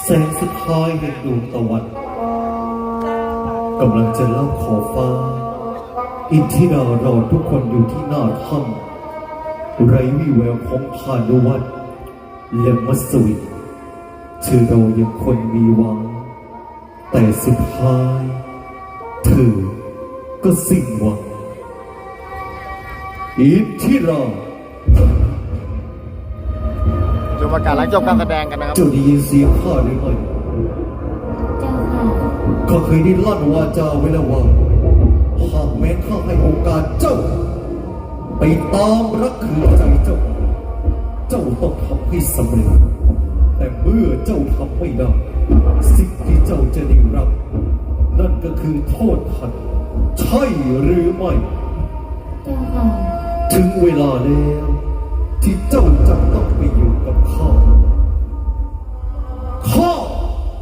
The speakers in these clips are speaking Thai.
แสงสุดท้ายแห่งดวงตะวันกำลังจะเล่าขอฟ้า อินทิรารอทุกคนอยู่ที่หน้าถ้ำไรวิแววของพานุวัตรและมัสวินเธอเรายังคนมีหวัง แต่สุดท้ายเธอก็สิ้นหวังอินทิรา ชมประกาศหลังจบการแสดงกันนะครับ เจ้าได้ยินเสียงข้าหรือไม่เจ้าค่ะข้าเคยได้ลั่นวาจาไว้แล้วว่าหากแม้ข้าให้โอกาสเจ้า ไปตามรักคือใจเจ้า เจ้าต้องทำให้สำเร็จ แต่เมื่อเจ้าทำไม่ได้สิ่งที่เจ้าจะได้รับ นั่นก็คือโทษทันใช่หรือไม่ เจ้าค่ะ ถึงเวลาแล้ว ที่เจ้าจะต้องไปอยู่กับข้าข้า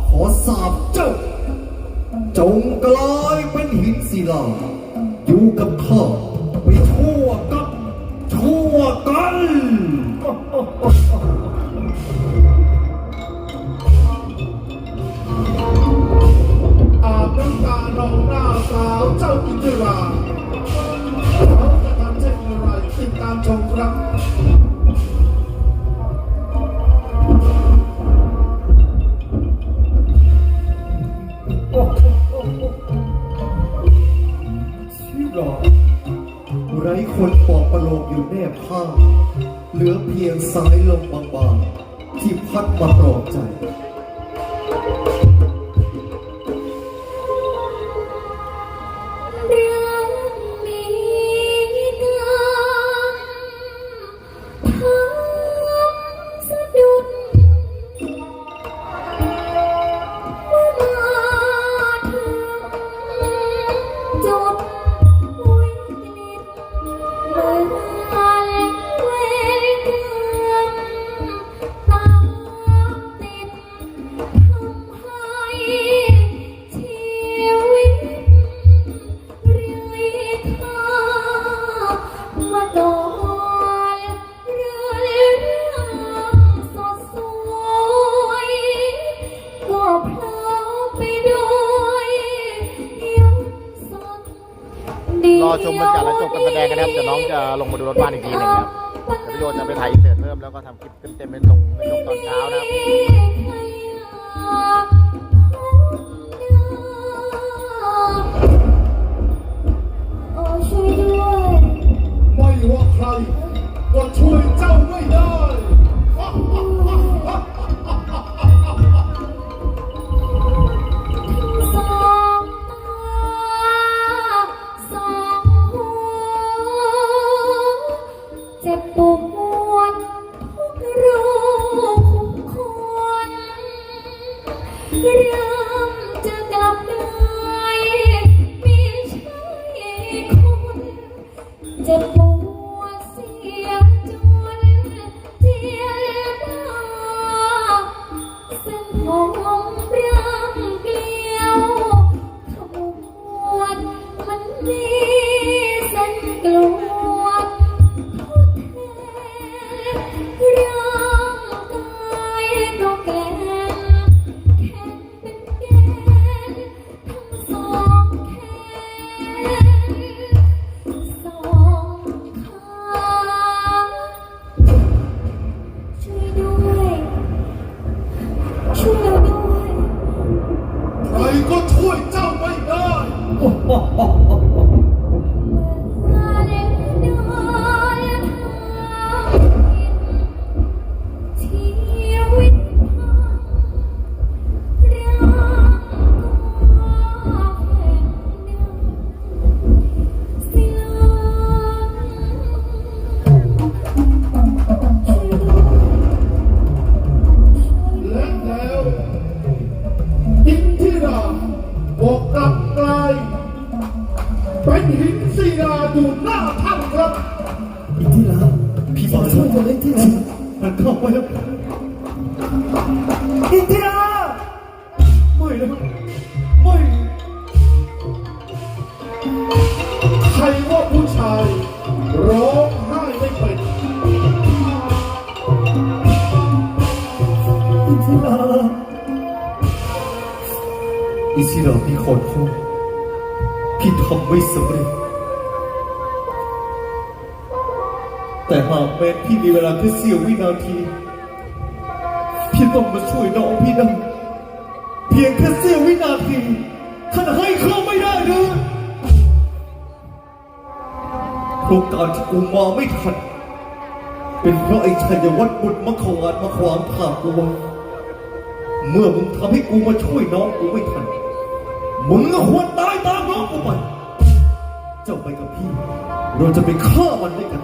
ขอสาบเจ้า จงกลายเป็นหินศิลาอยู่กับข้าไปชั่วกับชั่วกันอาบน้ำตานองหน้าสาวเจ้าอินทิราเขาจะทำเช่นไรติดตามชมครับ คนปอกประโลกอยู่แนบข้างเหลือเพียงสายลมบางๆที่พัดมาปลอบใจ ชมบรรยากาศหลังจบการแสดงกันนะครับเดี๋ยวน้องจะลงมาดูรถบ้านอีกทีหนึงนะครับเดี๋ยวพี่โยจะไปถ่ายอินเสิร์ตเพิ่มแล้วก็ทำคลิปเต็มๆเป็นลงในช่วงตอนเช้านะครับไม่ว่าใครก็ช่วยเจ้าไม่ได้ เอิชิราพี่ขอโทษพี่ทำไม่สำเร็จ แต่หากแม้พี่มีเวลาแค่เสี้ยววินาที พี่ต้องมาช่วยน้องพี่ได้เพียงแค่เสี้ยววินาทีท่านให้เขาไม่ได้หรือโครงการที่กูมาไม่ทันเป็นเพราะไอ้ชัยวัฒน์บุตรมะขวานมาขวางทางกูไว้เมื่อมึงทำให้กูมาช่วยน้องกูไม่ทัน มึงก็ควรตายตามน้องกูไป เจ้าไปกับพี่ เราจะไปฆ่ามันด้วยกัน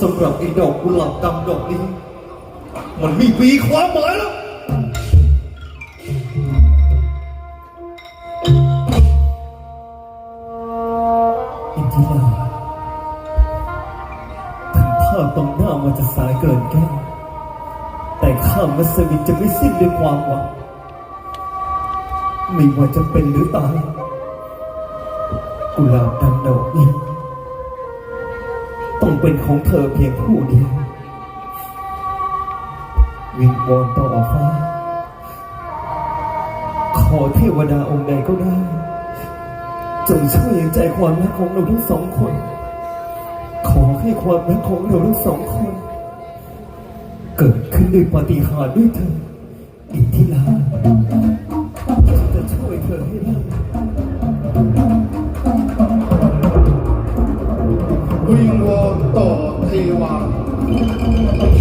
สำหรับไอ้ดอกกุหลาบดำดอกนี้ มันม่มีความหมายแล้วอินทิราถึงภาตรงหน้ามันจะสายเกินแก้แต่ข้ามัสวินจะไม่สิ้นด้วยความหวัง ไม่ว่าจะเป็นหรือตายกุหลาบดำดอกนี้ต้องเป็นของเธอเพียงผู้เดียววิงวอนต่อฟ้า ขอเทวดาองค์ใดก็ได้ จงช่วยยังใจความรักของเราทั้งสองคน ขอให้ความรักของเราทั้งสองคน เกิดขึ้นด้วยปาฏิหาริย์ด้วยเธออินทิรา เ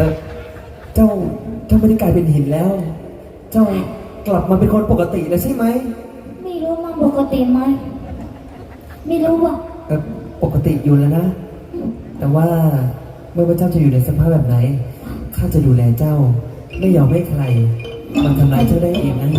เออเจ้าเจ้าไม่ได้กลายเป็นหินแล้ว เจ้ากลับมาเป็นคนปกติแล้วใช่ไหมไม่รู้มาปกติไหมไม่รู้อะเออปกติอยู่แล้วนะ แต่ว่าไม่ว่าเจ้าจะอยู่ในสภาพแบบไหนข้าจะดูแลเจ้า ไม่ยอมให้ใครมาทำร้ายเจ้าได้เองนะ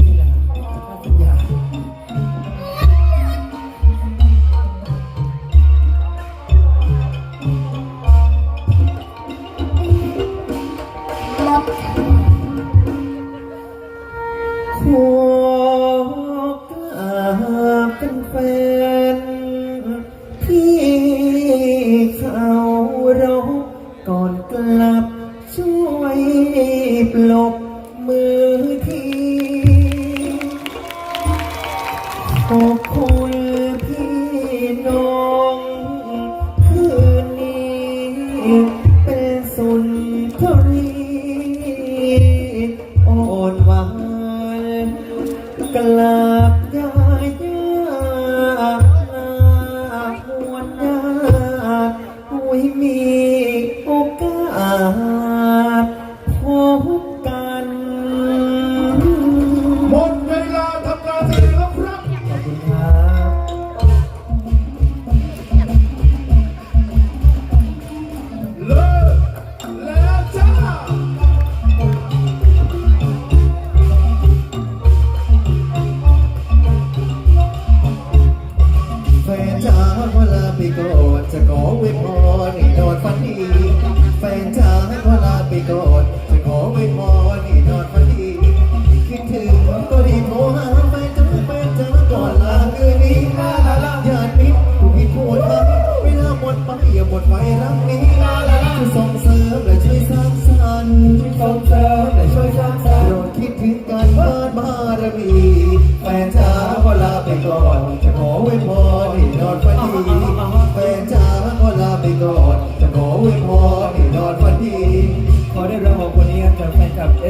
ข ไปกอดจะขอไว้พอ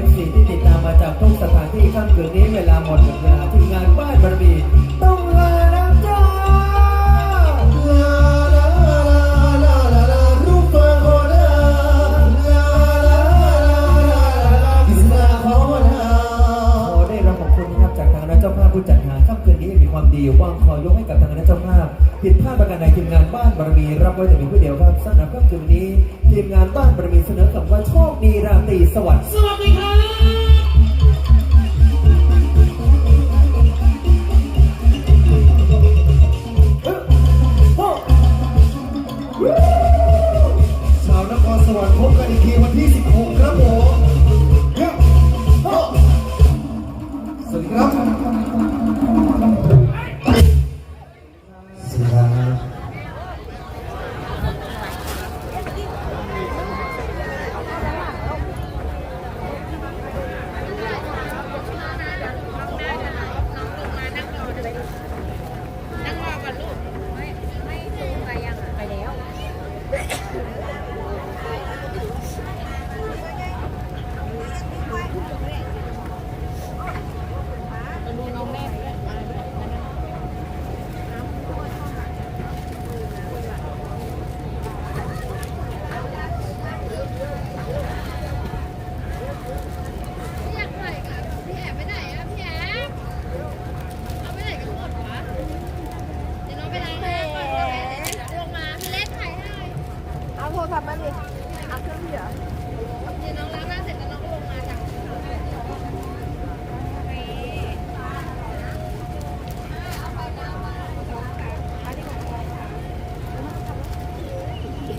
ฟซีที่ติดตามมาจากทุกสถานที่ข้ามคืนนี้เวลาหมดเวลาที่งานบ้านบารมีต้องลาแล้วจ้าลาลาลาลาลาลารูปตัวโคลาลาลาลาลาลากิสนาภาวนาขอได้รับขอบคุณนะคจากทางนักเจ้าภาพผู้จัดงาข้ามคืนนี้มีความดีว่างขอยกให้กับทางนักเจ้าภาพผิดพลาดประการใดทีมงานบ้านบารมีรับไว้แต่เพียงผู้เดียวครับสำหรับค่ำคืนนี้ทีมงานบ้านบารมีเสนอคำว่าโชคดีราตรีสวัสดิ์สวัสดีครับ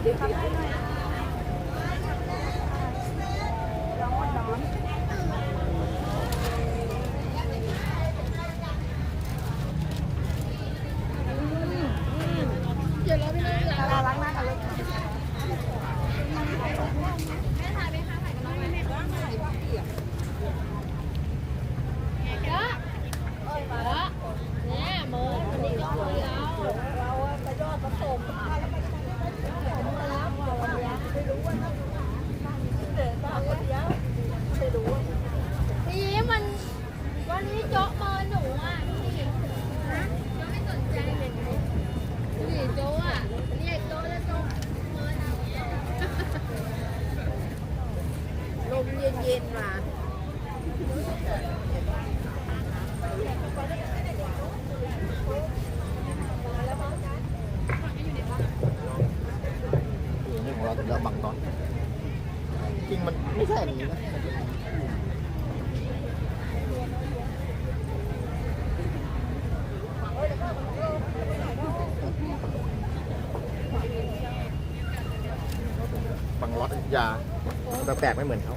Obrigada. เย็นๆมานี่ของเราถึงเราบังตอนจริงมันไม่ใช่อย่างนี้นะบังรถอยุธยา แปลกๆไม่เหมือนเขา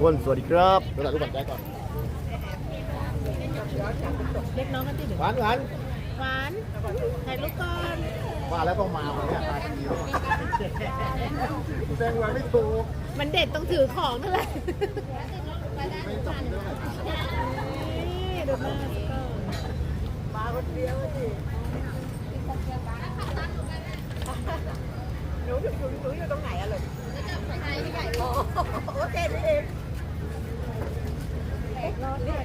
คนสวัสดีครับเดี๋ยวถ่ายรูปก่อนแจ๊กก่อนเล็กน้องกันติดหวานหวานหวานถ่ายรูปก่อนว่าแล้วต้องมาวันเนี้ยมาทีแซงวันไม่ถูกมันเด็ดต้องถือของนั่นแหละไม่จับเรื่องไหนนี่ดูหน้าสิก่อนมาคนเดียวสิ หนูอยู่หนูหนูอยู่ตรงไหนอะลูกโอเคพี่เอ็มรอเรีย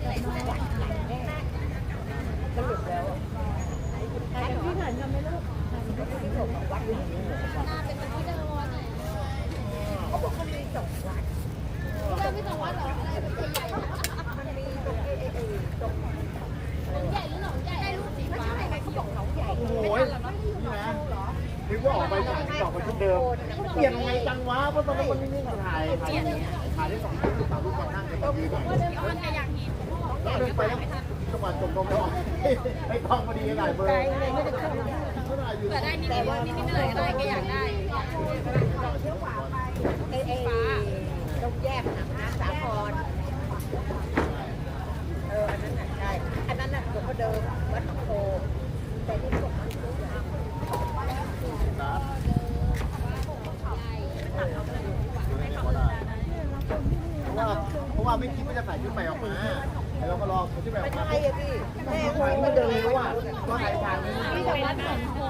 อยู่เผื่อได้นิดนึงนิดนิดหน่อยอะไรก็อยากได้เที่ยวขวาไปเอเอตรงแยกหนังนะสาครเอออันนั้นน่ะใช่อันนั้นน่ะหลวงพ่อเดิมวัดหนองโพแต่นี่บอกมันรู้ว่าเพราะว่าเพราะว่าไม่คิดว่าจะใส่ชุดใหม่ออกมาแล้วเราก็ลองชุดใหม่อไม่อกมาใช่อะพี่แม่คถ่ายงมัมานเดิเดินนรู้ว่าก็ถ่ายทางนี้ที่จะวัดหนองโพ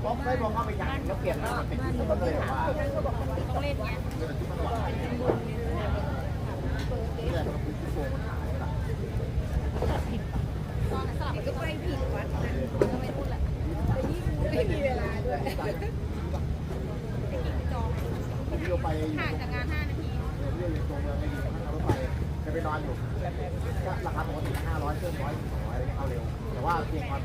เพราะไม่พอเข้าไปอย่างแล้วเปลี่ยนมาเป็นชุดก็เลยว่าต้องเล่นเนี้ยสลับก็ไปผิดวัดนะก็ไม่พูดละไม่มีเวลาด้วยผมโยไปอยู่ห่างจากงาน5นาทีเรื่องตรงเมืองไม่ดีทางรถไฟจะไปนอนอยู่ราคาปกติ500เครื่องร้อยสองร้อยเข้าเร็ว แต่ว่าเพียงความ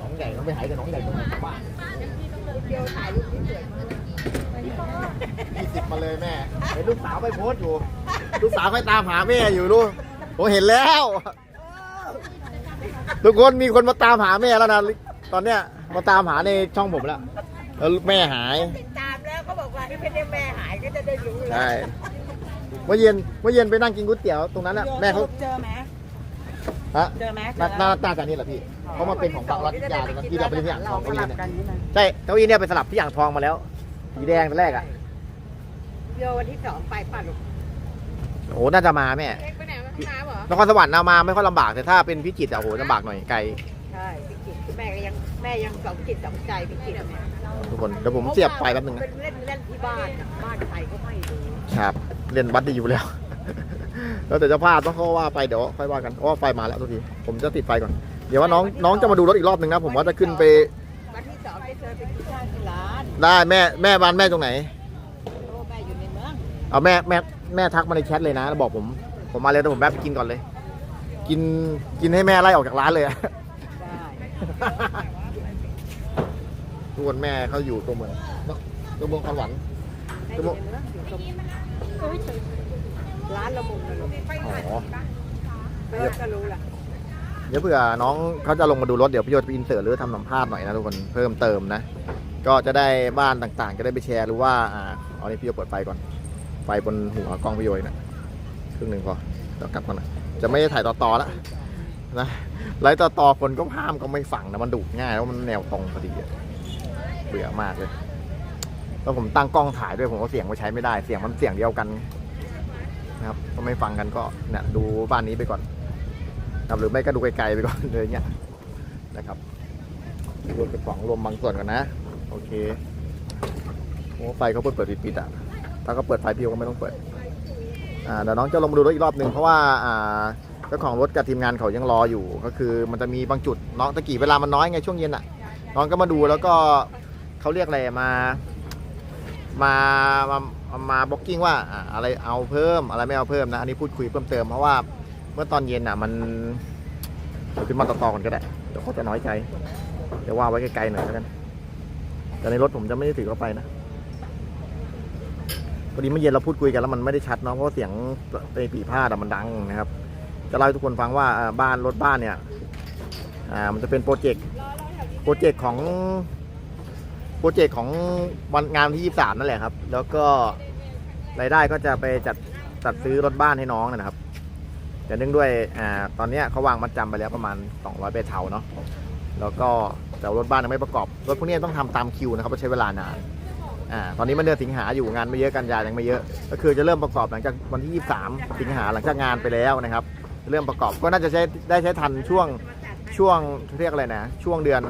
น้องใหญ่ก็ไม่หายแต่น้องใหญ่ตรงไหนของบ้านเดียวถ่ายรูปที่สวยมากยี่สิบมาเลยแม่เห็นลูกสาวไปโพสอยู่ ลูกสาวไปตามหาแม่อยู่ลูกผมเห็นแล้ว ทุกคนมีคนมาตามหาแม่แล้วนะตอนเนี้ยมาตามหาในช่องผมแล้วแล้วแม่หาย ติดตามแล้วก็บอกว่าที่เป็นแม่หายก็จะได้รู้แล้ว เมื่อเย็นเมื่อเย็นไปนั่งกินก๋วยเตี๋ยวตรงนั้นแหละแม่เขาเจอไหมฮะเจอไหมหน้าหน้าตาจากนี้แหละพี่เขามาเป็นของบางรัฐยาเลยนะที่เราไปเล่นที่อ่างทองสเก้าอี้ลับเนี่ยกันนี่นะใช่เก้าอี้เนี่ยไปสลับที่อ่างทองมาแล้วสีแดงตอนแรกอะเดียววันที่สองไปป่ะลูกโอ้โหน่าจะมาแม่เอ็กไปไหนมาห้องน้ำเหรอนครสวรรค์เอามาไม่ค่อยลำบากแต่ถ้าเป็นพิจิตรอะโอ้โหลำบากหน่อยไกลใช่พี่กิตแม่ก็ยังแม่ยังสองจิตสองใจพี่กิตแม่ทุกคนเดี๋ยวผมเสียบไฟแป๊บนึงนะเป็นเล่นเล่นที่บ้านอะบ้านใครก็ไม่รู้ครับ เรียนวัดดีอยู่แล้ว แล้วแต่เจ้าภาพต้องเขาว่าไปเดี๋ยวค่อยว่ากันเพราะว่าไฟมาแล้วทุกทีผมจะติดไฟก่อน เดี๋ยวว่าน้องน้องจะมาดูรถอีกรอบหนึ่งนะผมว่าจะขึ้นไป วันที่สองไปเจอไปกินข้าวที่ร้านได้แม่แม่บ้านแม่ตรงไหน โอ้แม่อยู่ในเมืองเอาแม่แม่แม่ทักมาในแชทเลยนะแล้วบอกผมผมมาเลยแต่ผมแวะไปกินก่อนเลย กินกินให้แม่ไล่ออกจากร้านเลยอะ ได้ทุกคนแม่เขาอยู่ตัวเมืองเนอะตัวเมืองคอนหวัน แม่อยู่ในเมืองอยู่ตรง ร้านละมุนนะลูกอ๋อแม่ก็รู้ละเดี๋ยวเผื่อน้องเขาจะลงมาดูรถเดี๋ยวพี่โยจะไปอินเสิร์ตหรือทำสัมภาษณ์หน่อยนะทุกคนเพิ่มเติมนะ ก็จะได้บ้านต่างๆ จะได้ไปแชร์หรือว่าอ่าเอานี่พี่โยเปิดไฟก่อน ไฟบนหัวกล้องพี่โยนะครึ่งหนึ่งพอเดี๋ยวกลับก่อนนะจะไม่ได้ถ่ายต่อๆแล้วนะไลฟ์ต่อๆคนก็ห้ามก็ไม่ฟังนะมันดุง่ายแล้วมันแนวตรงพอดีอะเบื่อมากเลย แล้วผมตั้งกล้องถ่ายด้วยผมก็เสียงไว้ใช้ไม่ได้เสียงมันเสียงเดียวกันนะครับก็ไม่ฟังกันก็เนี่ยดูบ้านนี้ไปก่อนครับหรือไม่ก็ดูไกลๆไปก่อนเลยเงี้ยนะครับรวมเป็นของรวมบางส่วนก่อนนะ โอเคโอ้ไฟเขาเปิดเปิดปิดปิดอะถ้าเขาเปิดไฟพี่ก็ไม่ต้องเปิดอ่าเดี๋ยวน้องจะลงมาดูรถอีกรอบหนึ่งเพราะว่าอ่าเจ้าของรถกับทีมงานเขายังรออยู่ ก็คือมันจะมีบางจุดน้องตะกี้เวลามันน้อยไงช่วงเย็นอะน้องก็มาดูแล้วก็เขาเรียกอะไรมา มามามาบล็อกกิ้งว่าอะไรเอาเพิ่มอะไรไม่เอาเพิ่มนะอันนี้พูดคุยเพิ่มเติมเพราะว่าเมื่อตอนเย็นอะมันเดี๋ยวขึ้นมาต่อๆกันก็ได้เดี๋ยวเขาจะน้อยใจเดี๋ยวว่าไว้ไกลๆหน่อยแล้วกัน แต่ในรถผมจะไม่ได้ถือเข้าไปนะพอดีเมื่อเย็นเราพูดคุยกันแล้วมันไม่ได้ชัดเนาะเพราะเสียงในปีพาดอะมันดังนะครับ จะเล่าให้ทุกคนฟังว่าอ่าบ้านรถบ้านเนี่ยอ่ามันจะเป็นโปรเจกต์โปรเจกต์ของ โปรเจกต์ของวันงานที่ 23 นั่นแหละครับ แล้วก็รายได้ก็จะไปจัดจัดซื้อรถบ้านให้น้องนะครับ แต่เนื่องด้วยอ่าตอนเนี้ยเขาวางมัดจำไปแล้วประมาณ 200เบเทาเนาะแล้วก็แต่รถบ้านยังไม่ประกอบรถพวกนี้ต้องทำตามคิวนะครับเพราะใช้เวลานานอ่าตอนนี้มันเดือนสิงหาอยู่งานไม่เยอะกันยายังไม่เยอะ ก็คือจะเริ่มประกอบหลังจากวันที่ 23 สิงหาหลังจากงานไปแล้วนะครับ เริ่มประกอบก็น่าจะใช้ได้ใช้ทันช่วง ช่วงเรียกอะไรนะ ช่วงเดือน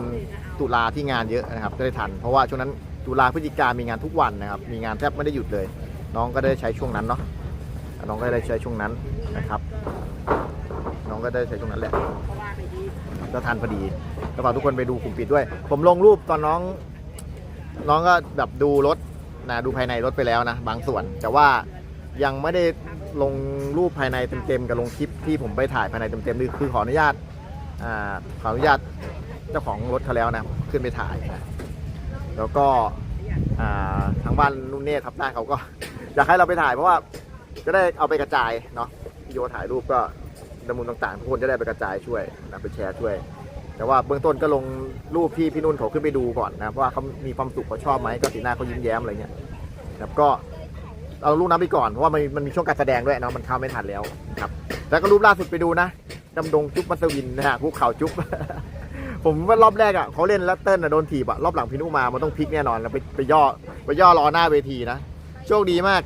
ตุลาที่งานเยอะนะครับจะได้ทัน เพราะว่าช่วงนั้นตุลาพฤศจิกามีงานทุกวันนะครับ มีงานแทบไม่ได้หยุดเลย น้องก็ได้ใช้ช่วงนั้นเนาะน้องก็ได้ใช้ช่วงนั้นนะครับ น้องก็ได้ใช้ช่วงนั้นแหละก็ทันพอดีก็ฝากทุกคนไปดูกลุ่มปิดด้วย ผมลงรูปตอนน้อง น้องก็แบบดูรถนะดูภายในรถไปแล้วนะ บางส่วน แต่ว่ายังไม่ได้ลงรูปภายในเต็มๆกับลงคลิปที่ผมไปถ่ายภายในเต็มๆคือคือขออนุญาต ขออนุญาตเจ้าของรถเขาแล้วนะขึ้นไปถ่ายนะแล้วก็ทางบ้านนุ่นเนตทับหน้าเขาก็อยากให้เราไปถ่ายเพราะว่าจะได้เอาไปกระจายเนาะวิดีโอถ่ายรูปก็ดำมูลต่างๆทุกคนจะได้ไปกระจายช่วยนะไปแชร์ช่วย แต่ว่าเบื้องต้นก็ลงรูปที่พี่นุ่นเขาขึ้นไปดูก่อนนะเพราะว่าเขามีความสุขเขาชอบไหมก็สีหน้าเขายิ้มแย้มอะไรเงี้ยนะครับก็เอารูปนั้นไปก่อนเพราะว่ามันมันมีช่วงการแสดงด้วยเนาะมันเข้าไม่ทันแล้วนะครับแล้วก็รูปล่าสุดไปดูนะ ดำดงจุ๊บมัสวินนะฮะภูเขาจุ๊บ ผมว่ารอบแรกอะเขาเล่นแล้วเต้นอะโดนถีบอะรอบหลังพี่นุมามันต้องพลิกแน่นอนแล้วไปไปย่อไปย่อรอหน้าเวทีนะโชคดีมาก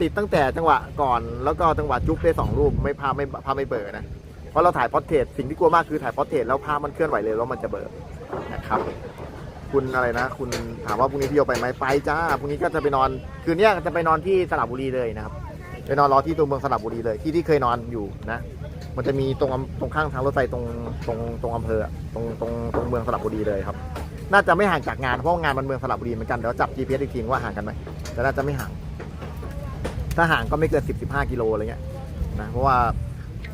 ติดตั้งแต่จังหวะก่อนแล้วก็จังหวะจุ๊บได้สองรูปไม่ภาไม่ภาไม่เบลอนะเพราะเราถ่ายพอร์เทรตสิ่งที่กลัวมากคือถ่ายพอร์เทรตแล้วภาพมันเคลื่อนไหวเลยแล้วมันจะเบลอนะครับคุณอะไรนะ คุณถามว่าพรุ่งนี้พี่โยไปไหมไปจ้าพรุ่งนี้ก็จะไปนอนคืนเนี้ยจะไปนอนที่สระบุรีเลยนะครับไปนอนรอที่ตัวเมืองสระบุรีเลยที่ที่เคยนอนอยู่นะ มันจะมีตรงตรงข้างทางรถไฟตรงตรงตรงอำเภอตรงตรงตรงเมืองสระบุรีเลยครับ น่าจะไม่ห่างจากงานเพราะว่างานมันเมืองสระบุรีเหมือนกันเดี๋ยวจับ GPS อีกทีว่าห่างกันไหมแต่น่าจะไม่ห่าง ถ้าห่างก็ไม่เกิน10 15กิโลอะไรเงี้ยนะเพราะว่า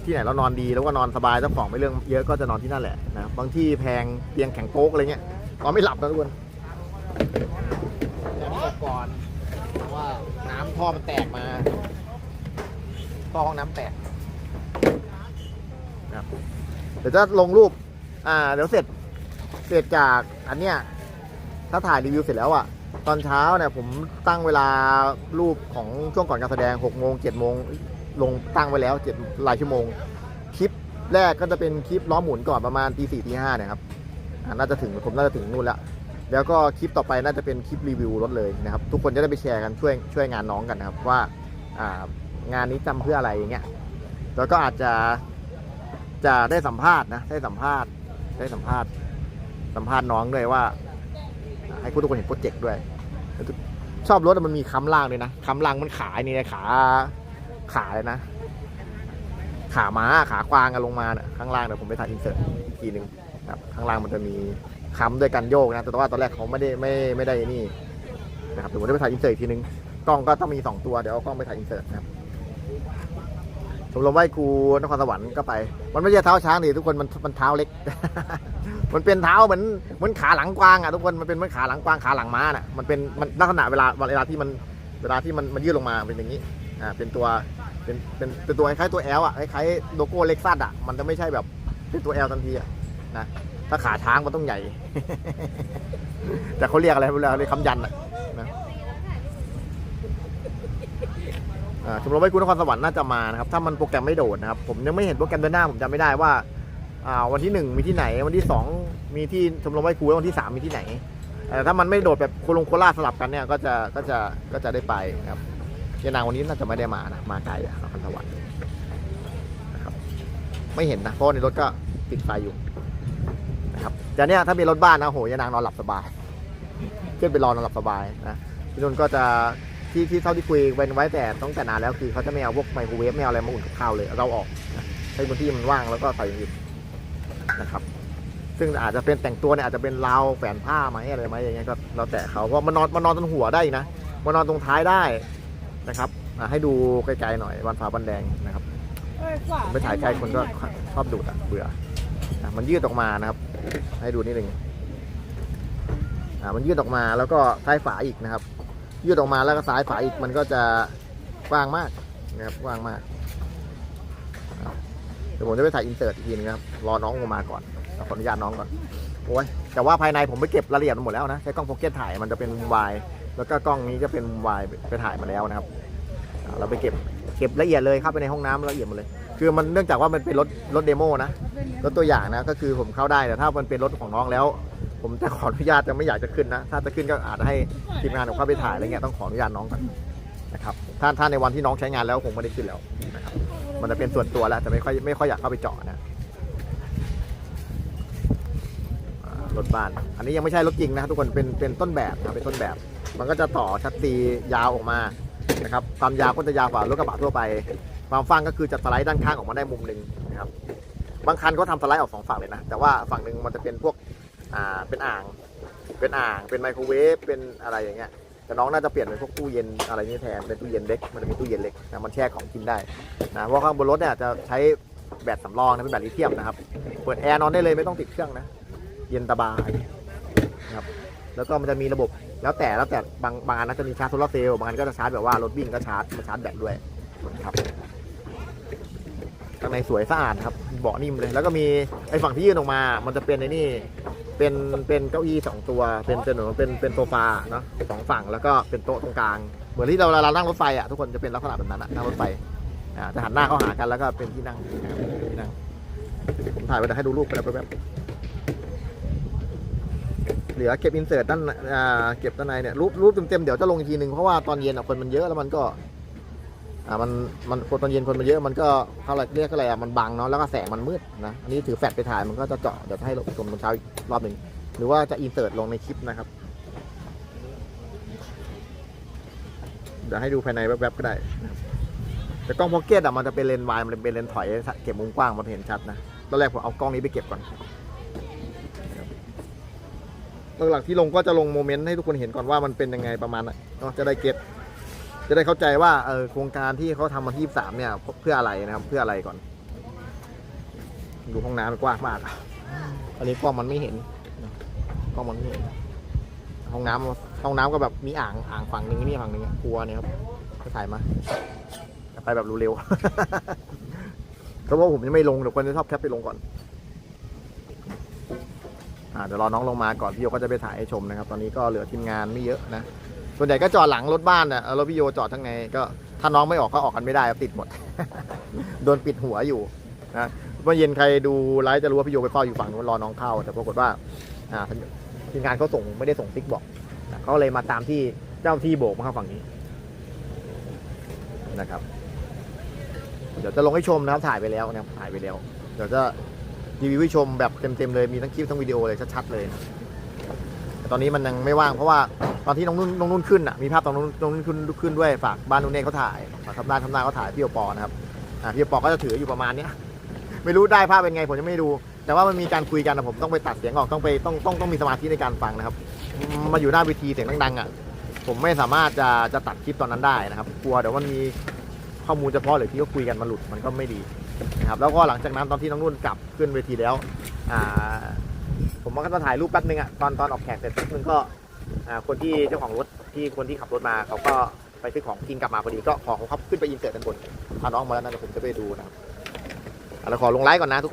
ที่ไหนเรานอนดีแล้วก็นอนสบายเจ้าของไม่เรื่องเยอะก็จะนอนที่นั่นแหละนะบางที่แพงเตียงแข็งโป๊กอะไรเงี้ยนอนไม่หลับนะทุกคนอย่างที่บอกก่อนว่าน้ำท่อมันแตกมาท่อห้องน้ำแตก เดี๋ยวจะลงรูป อ่า เดี๋ยวเสร็จ เสร็จจากอันเนี้ย ถ้าถ่ายรีวิวเสร็จแล้วอะตอนเช้าเนี่ยผมตั้งเวลารูปของช่วงก่อนการแสดง6โมง7โมงลงตั้งไว้แล้ว7หลายชั่วโมง คลิปแรกก็จะเป็นคลิปล้อหมุนก่อนประมาณตีสี่ตีห้าเนี่ยครับอ่าน่าจะถึงผมน่าจะถึงนู่นแล้วแล้วก็คลิปต่อไปน่าจะเป็นคลิปรีวิวรถเลยนะครับ ทุกคนจะได้ไปแชร์กันช่วยช่วยงานน้องกันนะครับ ว่าอ่างานนี้จำเพื่ออะไรอย่างเงี้ยแล้วก็อาจจะ จะได้สัมภาษณ์นะได้สัมภาษณ์ได้สัมภาษณ์ สัมภาษณ์น้องด้วยว่า ให้ทุกคนเห็นโปรเจกต์ด้วย ชอบรถมันมีค้ำล่างด้วยนะค้ำล่างมันขาไอ้นี่นะขาขาเลยนะ ขาม้าขากวางกันลงมาเนี่ยข้างล่างเดี๋ยวผมไปถ่ายอินเสิร์ตอีกทีหนึ่งครับข้างล่างมันจะมีค้ำด้วยกันโยกนะ แต่ว่าตอนแรกเขาไม่ได้ไม่ไม่ได้นี่นะครับเดี๋ยวผมจะไปถ่ายอินเสิร์ตอีกทีหนึ่งกล้องก็ต้องมีสองตัวเดี๋ยวเอากล้องไปถ่ายอินเสิร์ตนะครับ ชมรมไหว้ครูนครสวรรค์ก็ไป มันไม่ใช่เท้าช้างดิทุกคนมันมันเท้าเล็ก มันเป็นเท้าเหมือนเหมือนขาหลังกวางอะทุกคนมันเป็นเหมือนขาหลังกวางขาหลังม้าน่ะมันเป็นมันลักษณะเวลาเวลาที่มันเวลาที่มันมันยืดลงมาเป็นอย่างนี้อ่าเป็นตัวเป็นเป็นเป็นตัวคล้ายตัวแอลอะคล้ายโลโก้เล็กซัสอะมันจะไม่ใช่แบบเป็นตัวแอลทันทีอะนะถ้าขาช้างมันต้องใหญ่ แต่เขาเรียกอะไรเวลาเรียกคำยันอะนะอ่า ชมรมไหว้ครูนครสวรรค์น่าจะมานะครับถ้ามันโปรแกรมไม่โดดนะครับผมยังไม่เห็นโปรแกรมเดือนหน้าผมจำไม่ได้ว่าวันที่หนึ่งมีที่ไหน วันที่สองมีที่ชมรมไหว้ครูแล้ววันที่สามมีที่ไหนแต่ถ้ามันไม่โดดแบบโคลงโคราสลับกันเนี่ยก็จะก็จะก็จะได้ไปนะครับยานางวันนี้น่าจะไม่ได้มานะมาไกลอะนครสวรรค์นะครับไม่เห็นนะเพราะในรถก็ติดไฟอยู่นะครับแต่เนี่ยถ้ามีรถบ้านนะโหยานางนอนหลับสบายขึ้นไปรอนอนหลับสบายนะที่นู่นก็จะ ที่ที่เท่าที่คุยไว้ไว้แต่ต้องแต่นานแล้วคือเขาจะไม่เอาพวกไมโครเวฟไม่เอาอะไรมาอุ่นกับข้าวเลยเราออกให้พื้นที่มันว่างแล้วก็ใส่อย่างอื่นนะครับซึ่งอาจจะเป็นแต่งตัวเนี่ยอาจจะเป็นราวแฝนผ้าไหมอะไรไหมอย่างเงี้ยก็เราแต่เขาเพราะมันนอนมันนอนตรงหัวได้นะมันนอนตรงท้ายได้นะครับให้ดูไกลๆหน่อยวันฟ้าบันแดงนะครับไปถ่ายใกล้คนก็ชอบดูดอะเบื่อมันยืดออกมานะครับ ให้ดูนิดนึงอะมันยืดออกมาแล้วก็ซ้ายฝาอีกนะครับ ยืดออกมาแล้วก็ซ้ายฝาอีกมันก็จะกว้างมากนะครับกว้างมากเดี๋ยวผมจะไปถ่ายอินเสิร์ตอีกทีนึงนะครับรอน้องลงมาก่อนขออนุญาตน้องก่อนโอ้ยแต่ว่าภายในผมไปเก็บรายละเอียดมาหมดแล้วนะใช้กล้องโฟกัสถ่ายมันจะเป็นมุมวายแล้วก็กล้องนี้จะเป็นมุมวายไปถ่ายมาแล้วนะครับเราไปเก็บเก็บละเอียดเลยเข้าไปในห้องน้ำละเอียดหมดเลย คือมันเนื่องจากว่ามันเป็นรถรถเดโมนะรถตัวอย่างนะก็คือผมเข้าได้แต่ถ้ามันเป็นรถของน้องแล้ว ผมจะขออนุญาตจะไม่อยากจะขึ้นนะ ถ้าจะขึ้นก็อาจจะให้ทีมงานผมเข้าไปถ่ายอะไรเงี้ยต้องขออนุญาตน้องก่อนนะครับถ้าถ้าในวันที่น้องใช้งานแล้วคงไม่ได้ขึ้นแล้วนะครับมันจะเป็นส่วนตัวแล้วจะไม่ค่อยไม่ค่อยอยากเข้าไปเจาะนะรถบ้าน อันนี้ยังไม่ใช่รถจริงนะทุกคนเป็นเป็นต้นแบบนะเป็นต้นแบบ มันก็จะต่อชักตียาวออกมานะครับความยาวก็จะยาวกว่ารถกระบะทั่วไป ความฟังก็คือจะสไลด์ด้านข้างออกมาได้มุมหนึ่งนะครับบางคันก็ทำสไลด์ออกสองฝั่งเลยนะ แต่ว่าฝั่งหนึ่งมันจะเป็นพวก อ่าเป็นอ่าง เป็นอ่างเป็นไมโครเวฟเป็นอะไรอย่างเงี้ยแต่น้องน่าจะเปลี่ยนเป็นพวกตู้เย็นอะไรนี่แทนเป็นตู้เย็นเล็กมันจะมีตู้เย็นเล็กนะมันแช่ของกินได้นะเพราะข้างบนรถเนี่ยจะใช้แบตสำรองนะเป็นแบตลิเธียมนะครับเปิดแอร์นอนได้เลยไม่ต้องติดเครื่องนะเย็นสบายนะครับแล้วก็มันจะมีระบบแล้วแต่แล้วแต่บางบางอันนะจะมีชาร์จโซลาร์เซลล์บางอันก็จะชาร์จแบบว่ารถวิ่งก็ชาร์จมาชาร์จแบตด้วยนะครับข้างในสวยสะอาดครับเบาะนิ่มเลย แล้วก็มีไอ้ฝั่งที่ยื่นออกมา มันจะเป็นไอ้นี่ เป็นเป็นเก้าอี้สองตัว เป็นเป็นเหมือนเป็นเป็นโซฟาเนาะสองฝั่งแล้วก็เป็นโต๊ะตรงกลาง เหมือนที่เราเรานั่งรถไฟอะทุกคนจะเป็นลักษณะแบบนั้นอะนั่งรถไฟอ่าจะหันหน้าเข้าหากันแล้วก็เป็นที่นั่งนะครับที่นั่งผมถ่ายไว้เดี๋ยวให้ดูรูปไปแล้วแป๊บๆเหลือเก็บอินเสิร์ตด้านอ่าเก็บด้านในเนี่ยรูปรูปเต็มๆเดี๋ยวจะลงอีกทีหนึ่งเพราะว่าตอนเย็นอะคนมันเยอะแล้วมันก็ อ่ามันมันคนตอนเย็นคนมันเยอะมันก็เขาเรียกอะไรอะมันบังเนาะแล้วก็แสงมันมืดนะอันนี้ถือแฟลชไปถ่ายมันก็จะเจาะเดี๋ยวจะให้ชมตอนเช้าอีกรอบหนึ่งหรือว่าจะอินเสิร์ตลงในคลิปนะครับเดี๋ยวให้ดูภายในแวบๆก็ได้แต่กล้องพ็อกเก็ตอะมันจะเป็นเลนส์วายมันเป็นเลนส์ถอยเก็บมุมกว้างมันเห็นชัดนะตอนแรกผมเอากล้องนี้ไปเก็บก่อนหลักๆที่ลงก็จะลงโมเมนต์ให้ทุกคนเห็นก่อนว่ามันเป็นยังไงประมาณน่ะเนาะจะได้เก็ต จะได้เข้าใจว่าเออโครงการที่เขาทำมาที่สามเนี่ยเพื่ออะไรนะครับ เพื่ออะไรก่อน ดูห้องน้ำกว้างมากอันนี้กล้องมันไม่เห็นกล้องมันไม่เห็นห้องน้ำห้องน้ำก็แบบมีอ่างอ่างฝั่งหนึ่งนี่ฝั่งหนึ่งอะกลัวเนี่ยครับก็ถ่ายมาไปแบบเร็วๆเพราะว่าผมยังไม่ลงเดี๋ยวคนจะชอบแคปไปลงก่อนอ่าเดี๋ยวรอน้องลงมาก่อนพี่โยก็จะไปถ่ายให้ชมนะครับ ตอนนี้ก็เหลือทีมงานไม่เยอะนะ ส่วนใหญ่ก็จอดหลังรถบ้านน่ะรถพี่โยจอดทั้งในก็ถ้าน้องไม่ออกก็ออกกันไม่ได้ติดหมด โดนปิดหัวอยู่นะเมื่อเย็นใครดูไลฟ์จะรู้ว่าพี่โยไปเฝ้าอยู่ฝั่งนู้นรอน้องเข้า แต่ปรากฏว่าทีมงานเขาส่งไม่ได้ส่งติ๊กบอกเขาเลยมาตามที่เจ้าที่โบกมาเข้าฝั่งนี้นะครับ เดี๋ยวจะลงให้ชมนะครับถ่ายไปแล้วนะครับถ่ายไปแล้ว เดี๋ยวจะรีวิวให้ชมแบบเต็มๆเลยมีทั้งคลิปทั้งวิดีโอเลยชัดๆเลยนะ ตอนนี้มันยังไม่ว่างเพราะว่าตอนที่น้องนุ่นน้องนุ่นขึ้นอะมีภาพตอนน้องนุ่นน้องนุ่นขึ้นขึ้นด้วยฝากบ้านนุ่นเน่เขาถ่ายฝากทำด้านทำหน้าเขาถ่ายพี่โอปอนะครับอ่าพี่โอปอก็จะถืออยู่ประมาณเนี้ยไม่รู้ได้ภาพเป็นไงผมยังไม่ดู แต่ว่ามันมีการคุยกันนะผมต้องไปตัดเสียงออกต้องไปต้องต้องต้องมีสมาธิในการฟังนะครับมาอยู่หน้าเวทีเสียงดังๆอะผมไม่สามารถจะจะตัดคลิปตอนนั้นได้นะครับ กลัวเดี๋ยวมันมีข้อมูลเฉพาะหรือที่เขาคุยกันมาหลุดมันก็ไม่ดีนะครับแล้วก็หลังจากนั้นตอนที่น้องนุ่นกลับขึ้นเวทีแล้วอ่า ผมก็มาถ่ายรูปแป๊บนึงอะตอนตอนออกแขกเสร็จแป๊บนึงก็อ่าคนที่เจ้าของรถที่คนที่ขับรถมาเขาก็ไปซื้อของกินกลับมาพอดีก็ของเขาขึ้นไปอินเสิร์ตด้านบนพาน้องมาแล้วนะเดี๋ยวผมจะไปดูนะครับอะเราขอลงไลฟ์ก่อนนะทุก